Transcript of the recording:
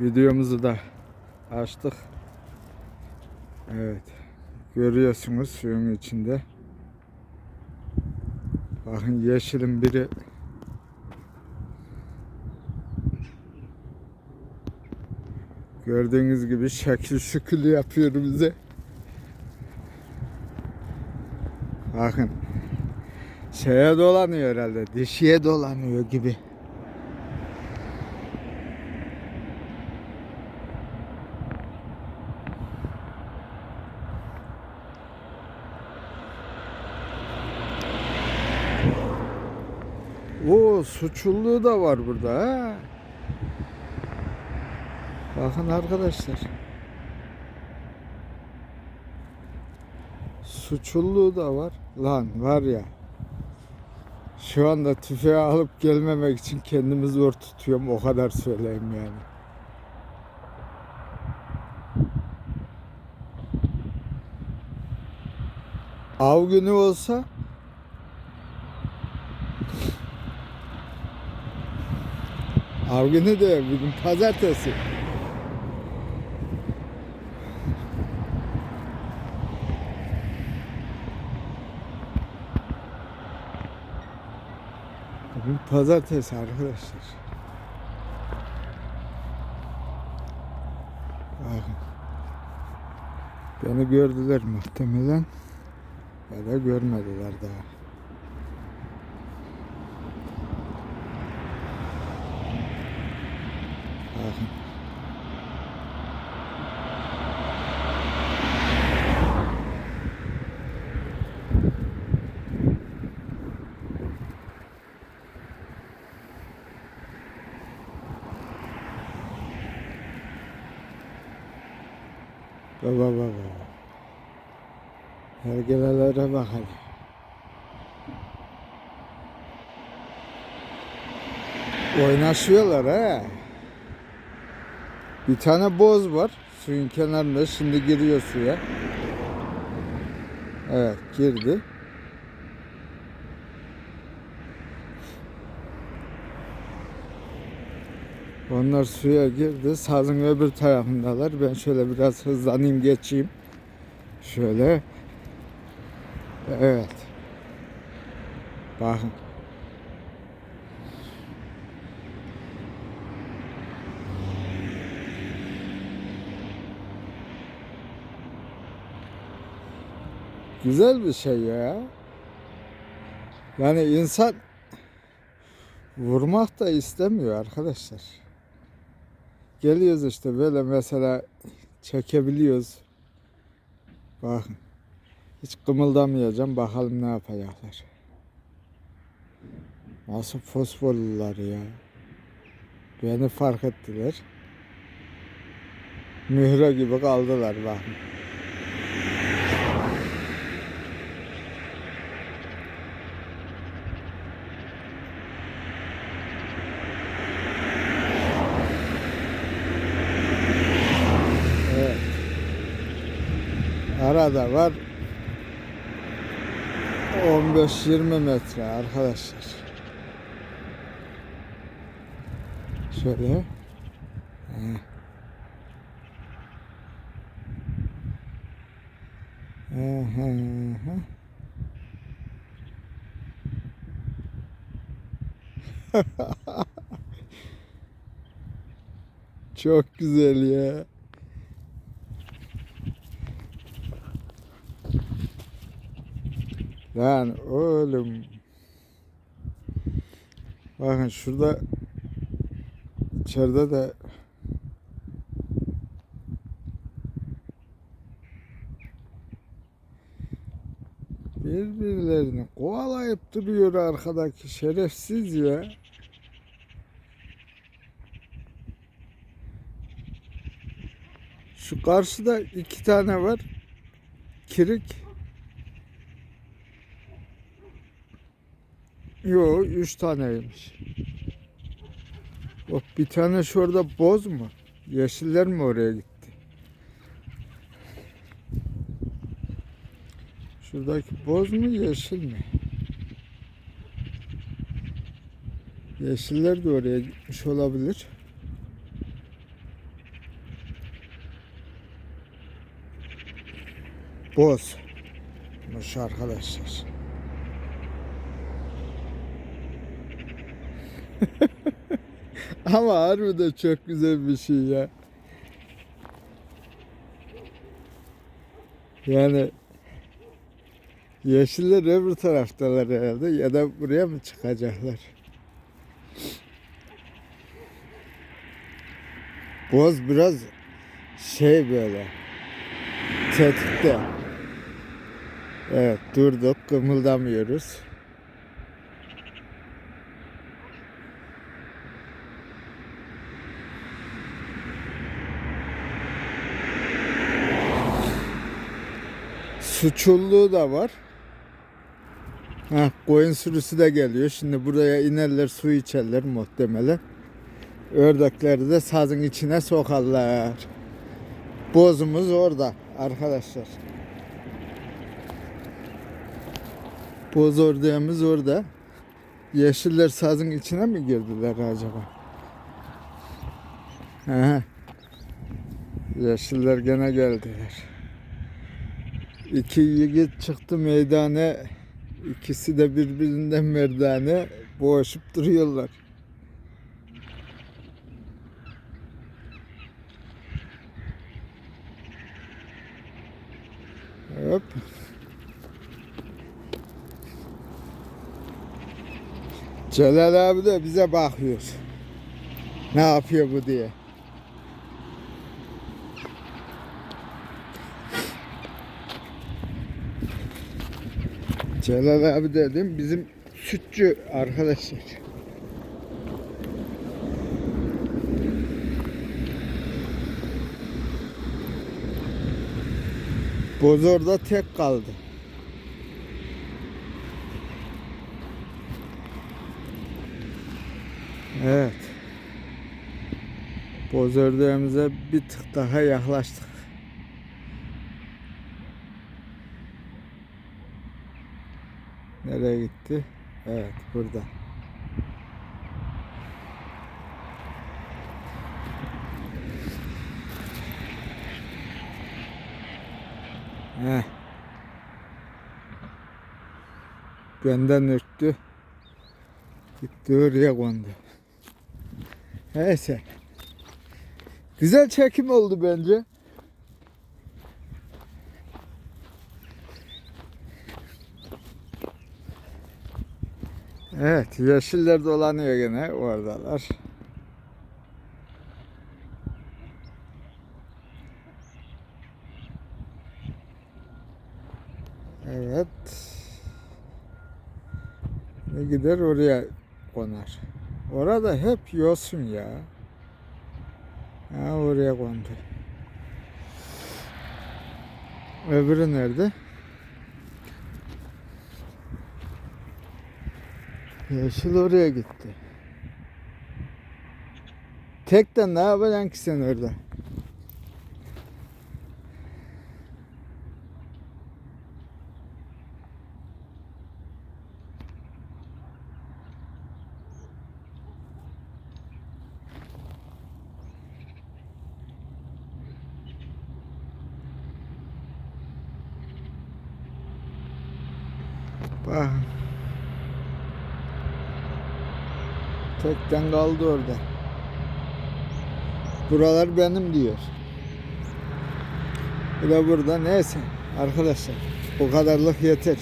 Videomuzu da açtık. Evet. Görüyorsunuz suyun içinde. Bakın yeşilin biri Gördüğünüz gibi şekil şükül yapıyor bize. Bakın. Şeye dolanıyor herhalde. Dişiye dolanıyor gibi. O suçluluğu da var burada ha. Bakın arkadaşlar. Suçluluğu da var. Lan var ya. Şu anda tüfeği alıp gelmemek için kendimi zor tutuyorum. O kadar söyleyeyim yani. Av günü olsa Av günü de bugün pazartesi. Bugün pazartesi arkadaşlar. Bakın. Beni gördüler muhtemelen. Ya da görmediler daha. Bakın. Baba baba. Hergelelere bak hadi. Oynaşıyorlar ha. Bir tane boz var suyun kenarında şimdi giriyor suya. Evet girdi. Onlar suya girdi. Sazın öbür tarafındalar. Ben şöyle biraz hızlanayım geçeyim. Şöyle. Evet. Bakın. Güzel bir şey ya. Yani insan vurmak da istemiyor arkadaşlar. Geliyoruz işte böyle mesela çekebiliyoruz. Bakın. Hiç kımıldamayacağım. Bakalım ne yapacaklar. Nasıl fosforlular ya. Beni fark ettiler. Mühre gibi kaldılar bakın. Evet. Arada var 15-20 metre arkadaşlar. Şöyle. Çok güzel ya. Lan oğlum. Bakın şurada içeride de birbirlerini kovalayıp duruyor arkadaki şerefsiz ya. Şu karşıda iki tane var. Kirik. Yo, üç taneymiş. Bak bir tane şurada boz mu? Yeşiller mi oraya gitti? Şuradaki boz mu yeşil mi? Yeşiller de oraya gitmiş olabilir. Bozmuş arkadaşlar. Ama harbiden çok güzel bir şey ya. Yani yeşiller öbür taraftalar herhalde ya da buraya mı çıkacaklar? Boz biraz şey böyle tetikte. Evet durduk kımıldamıyoruz. Suçulluğu da var. Heh, koyun sürüsü de geliyor. Şimdi buraya inerler su içerler muhtemelen. Ördekleri de sazın içine sokarlar. Bozumuz orada arkadaşlar. Boz ördeğimiz orada. Yeşiller sazın içine mi girdiler acaba? Aha. Yeşiller gene geldiler. İki yiğit çıktı meydana. İkisi de birbirinden merdane boğuşup duruyorlar. Hop. Celal abi de bize bakıyor. Ne yapıyor bu diye. Celal abi dedim bizim sütçü arkadaşlar. Bozor'da tek kaldı. Evet. Bozor'dağımıza bir tık daha yaklaştık. Nereye gitti? Evet burada. Heh. Benden ürktü. Gitti oraya kondu. Neyse. Güzel çekim oldu bence. Evet, yeşiller dolanıyor gene oradalar. Evet. Ne gider oraya konar. Orada hep yosun ya. Ha oraya kondu. Öbürü nerede? Yeşil oraya gitti. Tekten ne yapacaksın ki sen orada? Bak. Tekten kaldı orada. Buralar benim diyor. Bu da burada. Neyse arkadaşlar bu kadarlık yeter.